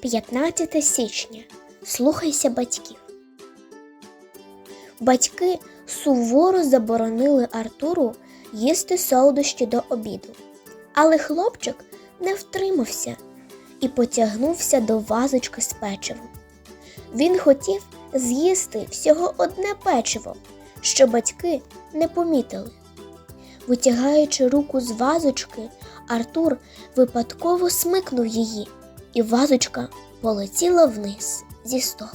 15 січня. Слухайся батьків. Батьки суворо заборонили Артуру їсти солодощі до обіду. Але хлопчик не втримався і потягнувся до вазочки з печивом. Він хотів з'їсти всього одне печиво, що батьки не помітили. Витягаючи руку з вазочки, Артур випадково смикнув її, і вазочка полетіла вниз зі столу.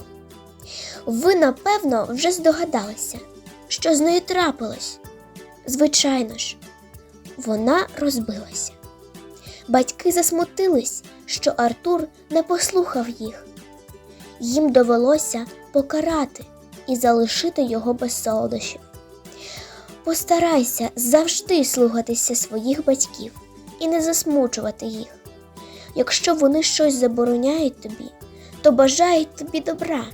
Ви, напевно, вже здогадалися, що з нею трапилось. Звичайно ж, вона розбилася. Батьки засмутились, що Артур не послухав їх. Їм довелося покарати і залишити його без солодощів. Постарайся завжди слухатися своїх батьків і не засмучувати їх. Якщо вони щось забороняють тобі, то бажають тобі добра.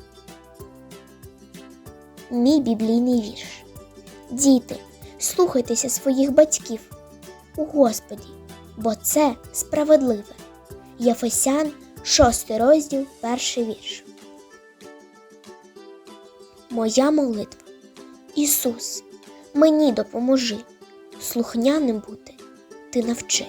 Мій біблійний вірш. Діти, слухайтеся своїх батьків у Господі, бо це справедливе. Єфесян, 6 розділ, перший вірш. Моя молитва. Ісус, мені допоможи, слухняним бути, ти навчи.